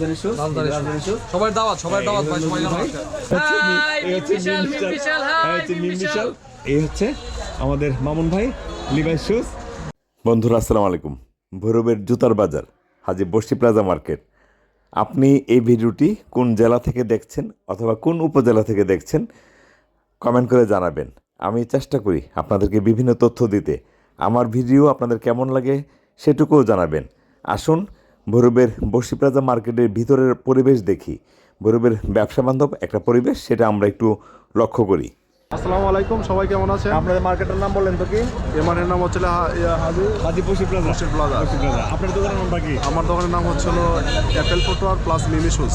রাজধানী রাজধানী দাওয়াত সবাই দাওয়াত ভাই সবাই এই হচ্ছে বিশাল, বিশাল। বিশাল, এই আমাদের মামুন ভাই লিভাই শুজ বন্ধুরা আসসালামু আলাইকুম। ভৈরবের জুতার বাজার হাজি বস্তি প্লাজা মার্কেট। আপনি এই ভিডিওটি কোন জেলা থেকে দেখছেন অথবা কোন উপজেলা থেকে দেখছেন কমেন্ট করে জানাবেন। আমি চেষ্টা করি আপনাদেরকে বিভিন্ন তথ্য দিতে। আমার ভিডিও আপনাদের কেমন লাগে সেটুকুও জানাবেন। আসুন ভৈরবের বসি প্লাজা মার্কেটের ভিতরের পরিবেশ দেখি। ভৈরবের ব্যবসা বান্ধব একটা পরিবেশ, সেটা আমরা একটু লক্ষ্য করি। আসসালামু আলাইকুম সবাই কেমন আছেন? আপনাদের মার্কেটের নাম বলেন তো কি? এমানের নাম হচ্ছিল হা- ইয়া হাজি হাজি প্লাজা বসি প্লাজা। প্লাজা আপনার দোকানের নামটা কি? আমার দোকানের নাম হচ্ছিল Apple footwear plus Mimi shoes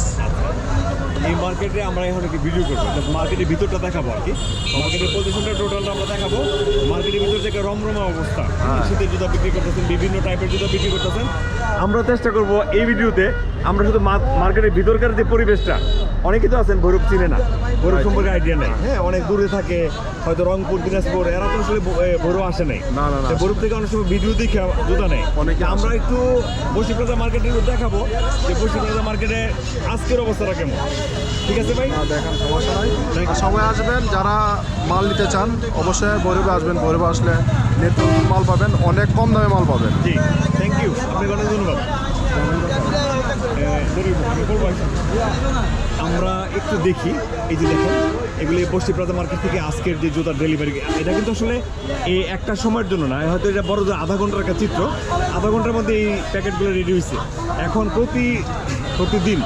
এই মার্কেটে আমরা এখন একটি ভিডিও করব? মার্কেটের ভিতরটা দেখাবো আর কি। মার্কেটের পজিশনটা টোটালটা আমরা দেখাবো। মার্কেটের ভিতর থেকে রমরমা অবস্থা। শীতের জুতা বিক্রি করতেছেন বিভিন্ন টাইপের জুতা বিক্রি করতেছেন। আমরা চেষ্টা করব এই ভিডিওতে আমরা শুধু মার্কেটের ভিতরকার যে পরিবেশটা অনেকে তো আছেন ভৈরব চিনে না। ভৈরব সম্পর্কে আইডিয়া নেই। হ্যাঁ অনেক দূরে থাকে হয়তো রংপুর দিনাজপুর এরা তো আসলে ভৈরব আসে নাই। না, না, না। ভৈরব থেকে অনেক সময় ভিডিও দেখে জুতা নেই অনেকে আমরা একটু বসি প্লাজা মার্কেটের দেখাবো যে বসি প্লাজা মার্কেটে আজকের অবস্থাটা কেমন। ঠিক আছে ভাই? দেখেন সমস্যা নাই। সবাই আসবেন যারা মাল নিতে চান অবশ্যই ভৈরবে আসবেন। ভৈরবে আসলে নেট মাল পাবেন অনেক কম দামে মাল পাবেন। জি থ্যাংক ইউ আপনাকে অনেক ধন্যবাদ। আমরা একটু দেখি, এই যে দেখেন, এগুলি বস্তি প্লাজা মার্কেট থেকে আজকের যে জুতার ডেলিভারি এটা কিন্তু আসলে এই একটা সময়ের জন্য না, হয়তো এটা বড় আধা ঘণ্টার একটা চিত্র। আধা ঘণ্টার মধ্যে এই প্যাকেটগুলো রেডি হয়েছে। এখন প্রতি, প্রতিদিন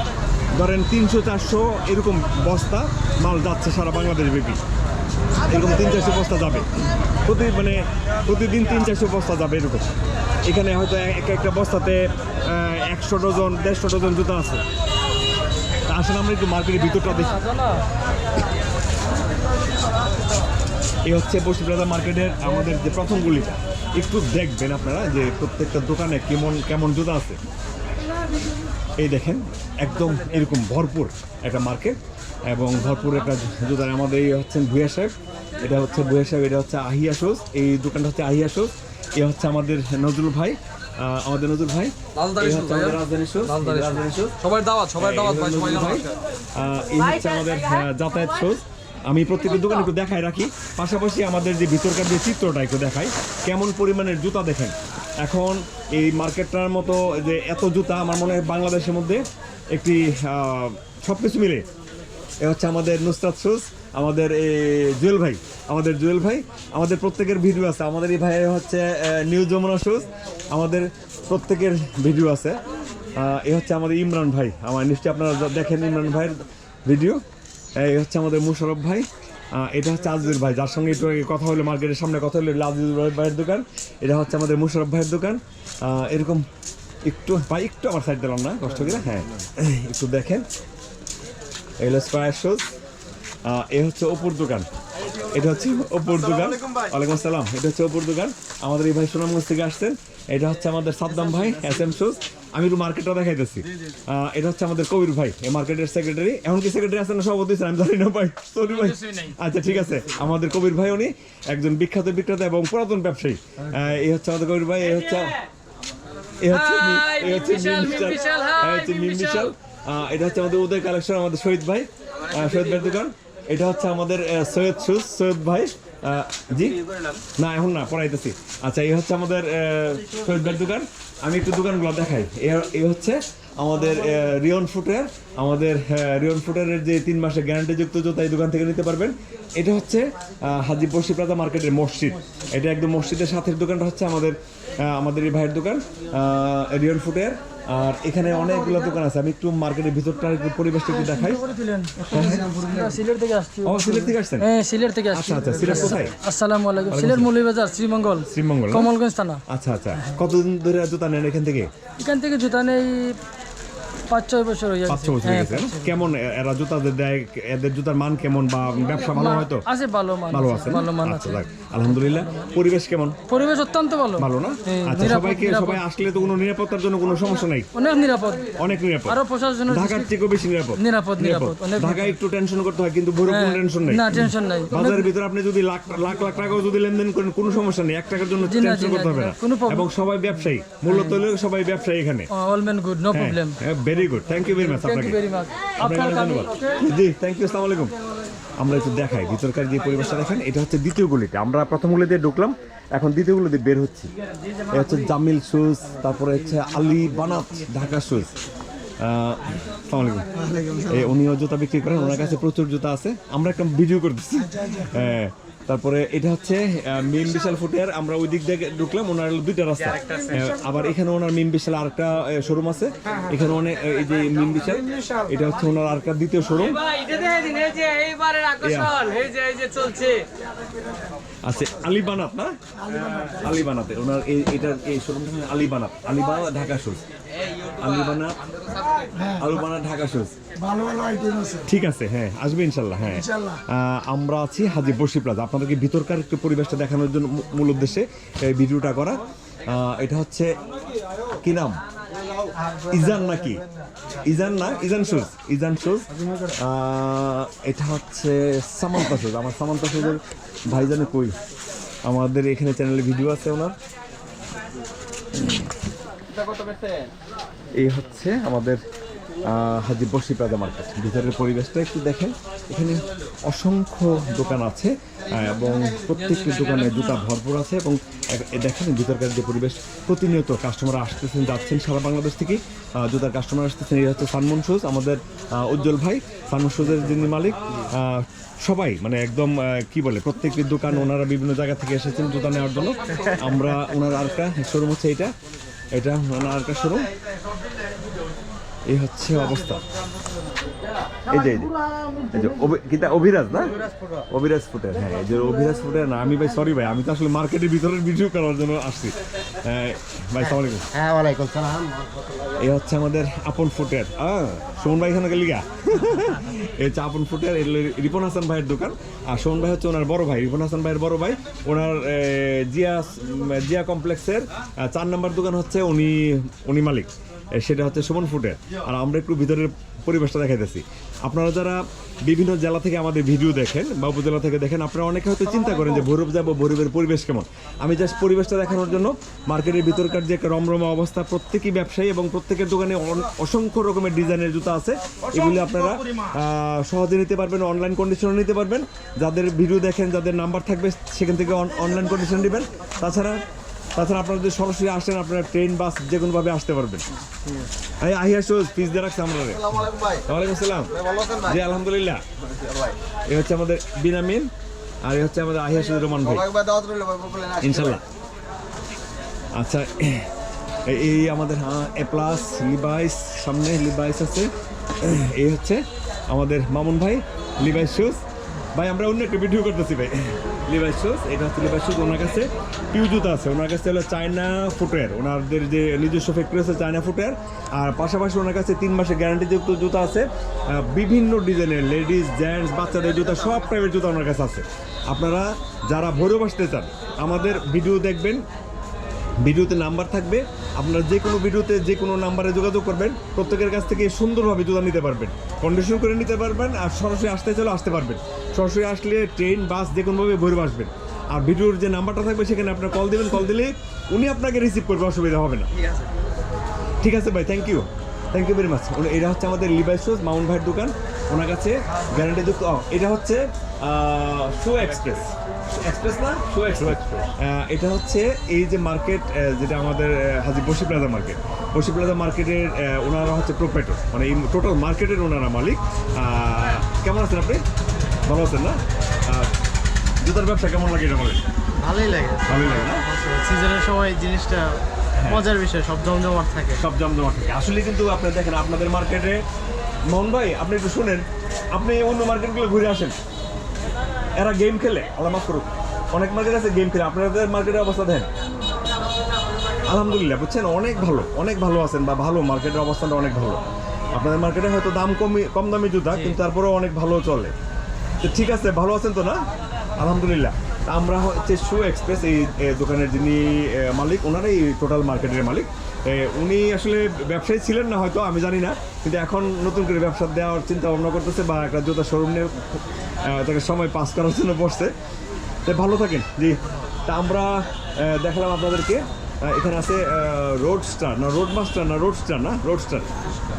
ধরেন তিনশো, চারশো এরকম বস্তা মাল যাচ্ছে সারা বাংলাদেশ ব্যাপী। এরকম তিন, চারশো বস্তা যাবে। প্রতি মানে প্রতিদিন তিন, চারশো বস্তা যাবে এরকম। এখানে হয়তো এক, একটা বস্তাতে একশো ডজন, দেড়শো ডজন জুতা আছে। তা আসলে আমরা একটু মার্কেটের ভিতরটা দেখি। এই হচ্ছে বসি প্লাজা মার্কেটের আমাদের যে প্রথম একটু দেখবেন আপনারা যে প্রত্যেকটা দোকানে কেমন কেমন জুতা আছে। এই দেখেন, একদম এরকম ভরপুর একটা মার্কেট এবং ভরপুর একটা জুতা আমাদের এই হচ্ছেন ভুয়া সাহেব। এটা হচ্ছে ভুয়া সাহেব, এটা হচ্ছে আহিয়া শোজ এই দোকানটা হচ্ছে আহিয়া শোজ এ হচ্ছে আমাদের নজরুল ভাই। আমাদের নজরুল ভাই। সবাই দাওয়াত সবাই দাওয়াত ভাই সবাই আহ, এই হচ্ছে আমাদের যাতায়াত শোজ আমি প্রত্যেকের দোকানে একটু দেখাই রাখি। পাশাপাশি আমাদের যে ভিতরকার যে চিত্রটা একটু দেখাই কেমন পরিমাণের জুতা দেখেন। এখন এই মার্কেটটার মতো যে এত জুতা আমার মনে হয় বাংলাদেশের মধ্যে একটি সব কিছু মিলে। এ হচ্ছে আমাদের নুসরাত শুজ আমাদের এই জুয়েল ভাই, আমাদের জুয়েল ভাই, আমাদের প্রত্যেকের ভিডিও আছে। আমাদের এই ভাই হচ্ছে নিউ যমুনা শুজ আমাদের প্রত্যেকের ভিডিও আছে। এ হচ্ছে আমাদের ইমরান ভাই। আমার নিশ্চয়ই আপনারা দেখেন ইমরান ভাইয়ের ভিডিও এই হচ্ছে আমাদের মুশারফ ভাই। এটা হচ্ছে আজিজুল ভাই। যার সঙ্গে একটু আগে কথা হলো মার্কেটের সামনে কথা হলো, এটা আজিজুল ভাইয়ের দোকান। এটা হচ্ছে আমাদের মুশারফ ভাইয়ের দোকান। এরকম একটু, ভাই, একটু আমার সাইড দিলাম না, কষ্ট করে। হ্যাঁ একটু দেখেন। এগুলো স্কোয়ার শুজ এ হচ্ছে অপুর দোকান। এটা হচ্ছে অপুর দোকান। ওয়ালাইকুম আসসালাম। এটা হচ্ছে অপুর দোকান। আমাদের এই ভাই সুনামগঞ্জ থেকে আসছেন। এটা হচ্ছে আমাদের সাদ্দাম ভাই এস এম শুজ আমি একটু মার্কেটটা দেখাইতেছি। এটা হচ্ছে আমাদের কবির ভাই এই মার্কেটের সেক্রেটারি এখন কি সেক্রেটারি আছেন না সভাপতি আমি জানি না ভাই। সরি ভাই। আচ্ছা ঠিক আছে। আমাদের কবির ভাই উনি একজন বিখ্যাত বিক্রেতা এবং পুরাতন ব্যবসায়ী। আহ, এই হচ্ছে আমাদের কবির ভাই এই হচ্ছে এই হচ্ছে এই হচ্ছে মিম বিশাল, এটা হচ্ছে আমাদের উদয় কালেকশন আমাদের শহীদ ভাই শহীদ ভাইয়ের দোকান। এটা হচ্ছে আমাদের সৈয়দ শুজ সৈয়দ ভাই। জি? না, এখন না, পড়াইতেছি। আচ্ছা এই হচ্ছে আমাদের শহীদ ভাইয়ের দোকান। আমি একটু দোকানগুলো দেখাই। এ- হচ্ছে আমাদের রিয়ন ফুটের আমাদের রিয়ন ফুটারের যে তিন মাসের গ্যারান্টি যুক্ত জুতা এই দোকান থেকে নিতে পারবেন। এটা হচ্ছে হাজি বসি প্লাজা মার্কেটের মসজিদ। এটা একদম মসজিদের সাথের দোকানটা হচ্ছে আমাদের আমাদের এই ভাইয়ের দোকান রিয়ন ফুটের আর এখানে অনেকগুলো দোকান আছে। আমি একটু মার্কেটের ভিতরটা একটু পরিবেশটা একটু দেখাই। সিলেট থেকে আসছি। ও সিলেট থেকে আসছেন? হ্যাঁ সিলেট থেকে আসছি। আচ্ছা আচ্ছা সিলেট কোথায়? আসসালামু আলাইকুম। সিলেট মৌলভীবাজার শ্রীমঙ্গল। শ্রীমঙ্গল কমলগঞ্জ থানা। আচ্ছা আচ্ছা। কতদিন ধরে জুতা নেন এখান থেকে? এখান থেকে জুতা নেই পাঁচ ছয় বছর হয়ে পাঁচ গেছে। ছ বছর হয়ে গেছে কেমন এরা জুতা দেয় এদের জুতার মান কেমন বা ব্যবসা ভালো হয়তো আছে ভালো মান ভালো আছে, ভালো মান আচ্ছা আছে। আলহামদুলিল্লাহ। পরিবেশ কেমন? পরিবেশ অত্যন্ত ভালো। ভালো না? হ্যাঁ, আচ্ছা সবাইকে সবাই আসলে তো কোনো নিরাপত্তার জন্য কোনো সমস্যা নাই? অনেক নিরাপদ। অনেক নিরাপদ। আরও প্রশাসনের ঢাকার থেকেও বেশি নিরাপদ? নিরাপদ নিরাপদ অনেক ঢাকায় একটু টেনশন করতে হয় কিন্তু ভৈরব কোনো টেনশন নেই। না টেনশন নাই। বাজারের ভিতরে আপনি যদি লাখ লাখ লাখ টাকাও যদি লেনদেন করেন কোনো সমস্যা নেই। এক টাকার জন্য টেনশন করতে হবে না, এবং সবাই ব্যবসায়ী। মূলত সবাই ব্যবসায়ী এখানে। All man good no problem very good thank you very much thank আপনাকে। ইউ ভেরি মাচ আপনাকে ধন্যবাদ। জি থ্যাংক ইউ আসসালামু আলাইকুম। আমরা একটু দেখাই ভিতরকার যে পরিবেশটা দেখেন এটা হচ্ছে দ্বিতীয় গলিতে। আমরা প্রথম গলি দিয়ে ঢুকলাম এখন দ্বিতীয় গলি দিয়ে বের হচ্ছি। এটা হচ্ছে জামিল শুজ তারপরে হচ্ছে আলী বানাত ঢাকা শুজ আলাইকুম। এই উনিও জুতা বিক্রি করেন ওনার কাছে প্রচুর জুতা আছে। আমরা একটা ভিডিও করতেছি হ্যাঁ। তারপরে এটা হচ্ছে মিম বিশাল ফুটের আমরা ওই দিক দিয়ে ঢুকলাম ওনার দুইটা রাস্তা। আবার এখানে ওনার মিম বিশাল আরেকটা শোরুম আছে। এখানে অনেক এই যে মিম বিশাল এটা হচ্ছে ওনার আরেকটা দ্বিতীয় শোরুম ভাই এটা দেখে দিন এই যে এইবারের আকর্ষণ এই যে এই যে চলছে। আছে আলিবানাত না? আলিবানাতে। ওনার এই এটার এই শোরুমটা হচ্ছে আলিবানাত আলিবানা ঢাকা শুজ আলিবানাত আলিবানাত ঢাকা আছে। ঠিক আছে হ্যাঁ আসবে ইনশাল্লাহ হ্যাঁ। আমরা আছি হাজি বসি প্লাজা। আপনাদেরকে ভিতরকার একটু পরিবেশটা দেখানোর জন্য মূল উদ্দেশ্যে এই ভিডিওটা করা। এটা হচ্ছে কি নাম? ইজান নাকি? ইজান না? ইজান শুজ। ইজান শুজ। এটা হচ্ছে সামান্তা শুজ। আমার সামান্তা শুজের ভাইজানে কই? আমাদের এখানে চ্যানেলে ভিডিও আছে ওনার। এই হচ্ছে আমাদের হাজি বসি প্লাজা মার্কেট। ভিতরের পরিবেশটা একটু দেখেন। এখানে অসংখ্য দোকান আছে এবং প্রত্যেকটি দোকানে জুতা ভরপুর আছে, এবং দেখেন ভিতরকার যে পরিবেশ, প্রতিনিয়ত কাস্টমার আসতেছেন, যাচ্ছেন সারা বাংলাদেশ থেকে। জুতার কাস্টমার আসতেছেন, এই হচ্ছে সানমন শুজ আমাদের উজ্জ্বল ভাই। সানমন শুজের যিনি মালিক সবাই মানে একদম কি বলে, প্রত্যেকটি দোকান ওনারা বিভিন্ন জায়গা থেকে এসেছেন জুতা নেওয়ার জন্য। আমরা, ওনার আরেকটা শোরুম হচ্ছে এটা এটা নানা আঁকা শুরু এই হচ্ছে অবস্থা। এই যে এই যে, এই যে অভি- কিতা অভিরাজ না? অভিরাজ ফুটের হ্যাঁ এই যে অভিরাজ ফুটের না আমি ভাই সরি ভাই আমি তো আসলে মার্কেটের ভিতরের ভিডিও করার জন্য আসছি। ভাই সালাম আলাইকুম। হ্যাঁ ওয়ালাইকুম সালাম। এই হচ্ছে আমাদের আপন ফুটের সুমন ভাই এখানে গেলি গা? এই হচ্ছে আপন ফুটের এর রিপন হাসান ভাইয়ের দোকান। আর সুমন ভাই হচ্ছে ওনার বড় ভাই রিপন হাসান ভাইয়ের বড় ভাই। ওনার জিয়া জিয়া কমপ্লেক্সের চার নম্বর দোকান হচ্ছে উনি উনি মালিক। সেটা হচ্ছে সুমন ফুটের আর আমরা একটু ভিতরের পরিবেশটা দেখাইতেছি। আপনারা যারা বিভিন্ন জেলা থেকে আমাদের ভিডিও দেখেন বা উপজেলা থেকে দেখেন, আপনারা অনেকে হয়তো চিন্তা করেন যে ভৈরব যাব, ভৈরবের পরিবেশ কেমন? আমি জাস্ট পরিবেশটা দেখানোর জন্য মার্কেটের ভিতরকার যে একটা রমরমা অবস্থা, প্রত্যেকই ব্যবসায়ী এবং প্রত্যেকের দোকানে অসংখ্য রকমের ডিজাইনের জুতা আছে। এগুলি আপনারা সহজে নিতে পারবেন অনলাইন কন্ডিশনে নিতে পারবেন। যাদের ভিডিও দেখেন, যাদের নাম্বার থাকবে, সেখান থেকে অনলাইন কন্ডিশন নেবেন। তাছাড়া তাছাড়া আপনারা যদি সরাসরি আসেন আপনারা ট্রেন বাস যে কোনোভাবে আসতে পারবেন। এই আহিয়া শোজ পিস দিয়ে রাখছে আমরা ওয়ালাইকুম আসসালাম। জি আলহামদুলিল্লাহ। এই হচ্ছে আমাদের বিনামিন আর এই হচ্ছে আমাদের আহিয়া শোজ রোমান ভাই। ইনশাল্লাহ। আচ্ছা এই- এই আমাদের হ্যাঁ এ প্লাস লিভাইস সামনে লিভাইস আছে। এই হচ্ছে আমাদের মামুন ভাই লিভাইস শুজ ভাই, আমরা অন্য একটা ভিডিও করতেছি ভাই। লিভাইস শুজ এটা হচ্ছে লিভাইস শুজ ওনার কাছে পিউ জুতা আছে। ওনার কাছে হলো চায়না ফুটওয়্যার ওনাদের যে নিজস্ব ফ্যাক্টরি আছে চায়না ফুটওয়্যার আর পাশাপাশি ওনার কাছে তিন মাসের গ্যারান্টিযুক্ত জুতা আছে। বিভিন্ন ডিজাইনের লেডিস জেন্টস বাচ্চাদের জুতা, সব টাইপের জুতা ওনার কাছে আছে। আপনারা যারা ভৈরব আসতে চান, আমাদের ভিডিও দেখবেন। ভিডিওতে নাম্বার থাকবে। আপনারা যে কোনো ভিডিওতে যে কোনো নাম্বারে যোগাযোগ করবেন। প্রত্যেকের কাছ থেকে সুন্দরভাবে জুতা নিতে পারবেন। কন্ডিশন করে নিতে পারবেন আর সরাসরি আসতে চাইলেও আসতে পারবেন। সরাসরি আসলে ট্রেন বাস যে কোনোভাবে ভৈরব আসবেন। আর ভিডিওর যে নাম্বারটা থাকবে সেখানে আপনার কল দেবেন। কল দিলে উনি আপনাকে রিসিভ করবে অসুবিধা হবে না। ঠিক আছে। ভাই thank you thank you very much এটা হচ্ছে আমাদের লিভাই শোজ মাউন্ট ভাইয়ের দোকান। ওনার কাছে গ্যারান্টি যুক্ত ও, এটা হচ্ছে শো এক্সপ্রেস এক্সপ্রেস না? শো এক্সপ্রেস এটা হচ্ছে এই যে মার্কেট যেটা আমাদের হাজি বসি প্লাজা মার্কেট বসি প্লাজা মার্কেটের ওনারা হচ্ছে প্রোপেটর মানে এই টোটাল মার্কেটের ওনারা মালিক। কেমন আছেন আপনি? ভালো আছেন না? জুতার ব্যবসা কেমন লাগে এটা বলেন? ভালোই লাগে। ভালোই লাগে না? সিজনের সময় এই জিনিসটা মজার বিষয় সব জমজমাট থাকে। সব জমজমাট থাকে। আসলে কিন্তু আপনি দেখেন আপনাদের মার্কেটে মোহন ভাই আপনি একটু শুনেন আপনি অন্য মার্কেটগুলো ঘুরে আসেন। এরা গেম খেলে আল্লাহ মাফ করুক। অনেক মার্কেট আছে গেম খেলে আপনাদের মার্কেটের অবস্থা দেন আলহামদুলিল্লাহ বুঝছেন? অনেক ভালো অনেক ভালো আছেন বা ভালো মার্কেটের অবস্থানটা অনেক ভালো। আপনাদের মার্কেটে হয়তো দাম কমই কম দামি জুতা কিন্তু তারপরেও অনেক ভালো চলে। তো ঠিক আছে ভালো আছেন তো না? আলহামদুলিল্লাহ। তা আমরা হচ্ছে শু এক্সপ্রেস এই দোকানের যিনি মালিক ওনারাই টোটাল মার্কেটের মালিক। উনি আসলে ব্যবসায়ী ছিলেন না হয়তো, আমি জানি না। কিন্তু এখন নতুন করে ব্যবসা দেওয়ার চিন্তা ভাবনা করতেছে বা একটা জুতা শোরুম নিয়ে তাকে সময় পাস করার জন্য বসছে। তো ভালো থাকেন। জি। তা আমরা দেখালাম আপনাদেরকে। এখানে আছে রোড স্টার না রোড মাস্টার না রোড স্টার না Road Star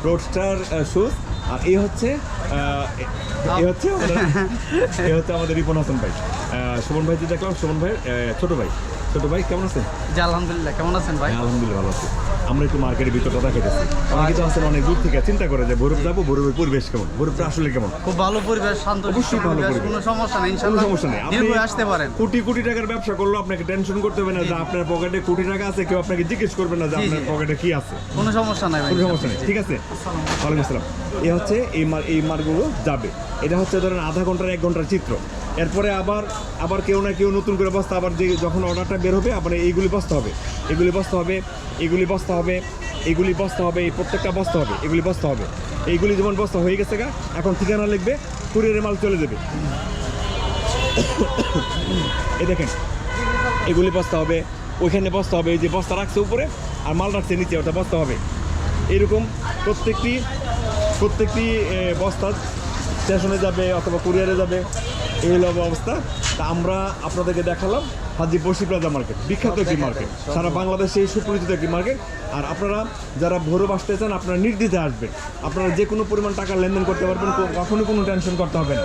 Road Star shoes আর এই হচ্ছে, এ- হচ্ছে এ হচ্ছে আমাদের রিপন হাসান ভাই। সুমন ভাই যে দেখলাম, সুমন ভাই ছোট ভাই। ছোট ভাই কেমন আছেন? জি আলহামদুলিল্লাহ কেমন আছেন ভাই? হ্যাঁ, আলহামদুলিল্লাহ ভালো আছি। আমরা একটু মার্কেটের ভিতরটা দেখাইতেছি। অনেকে তো আছেন অনেক দূর থেকে চিন্তা করে যে ভৈরব যাব ভৈরবের পরিবেশ কেমন? ভৈরবটা আসলে কেমন? খুব ভালো পরিবেশ শান্ত অবশ্যই ভালো পরিবেশ। কোনো সমস্যা নেই ইনশাআল্লাহ সমস্যা নেই। আপনি আসতে পারেন। কোটি কোটি টাকার ব্যবসা করল আপনাকে টেনশন করতে হবে না যে আপনার পকেটে কোটি টাকা আছে কেউ আপনাকে জিজ্ঞেস করবে না যে। আপনার পকেটে কি আছে। কোনো সমস্যা নাই কোনো সমস্যা নেই ঠিক আছে? ওয়ালাইকুম আসসালাম। এ হচ্ছে এই মার এই মার্কগুলো যাবে। এটা হচ্ছে ধরেন আধা ঘণ্টার এক ঘণ্টার চিত্র। এরপরে আবার আবার কেউ না কেউ নতুন করে বস্তা আবার যে যখন অর্ডারটা বের হবে আবার এইগুলি বস্তা হবে। এগুলি বস্তা হবে এগুলি বস্তা হবে এগুলি বস্তা হবে এই প্রত্যেকটা বস্তা হবে এগুলি বস্তা হবে। এইগুলি যেমন বস্তা হয়ে গেছে গা এখন ঠিকানা লিখবে কুরিয়ারের মাল চলে যাবে। এই দেখেন এগুলি বস্তা হবে ওইখানে বস্তা হবে এই যে বস্তা রাখছে উপরে আর মাল রাখছে নিচে ওটা বস্তা হবে। এরকম প্রত্যেকটি প্রত্যেকটি এ, বস্তা স্টেশনে যাবে অথবা কুরিয়ারে যাবে এই হলো অবস্থা। তা আমরা আপনাদেরকে দেখালাম হাজি বসি প্লাজা মার্কেট বিখ্যাত একটি মার্কেট। সারা বাংলাদেশে সুপরিচিত একটি মার্কেট। আর আপনারা যারা ভোরব আসতে চান আপনারা নির্দিতে আসবেন। আপনারা যে কোনো পরিমাণ টাকা লেনদেন করতে পারবেন কখনো কোনো টেনশন করতে হবে না।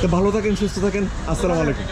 তো ভালো থাকেন সুস্থ থাকেন। আসসালামু আলাইকুম।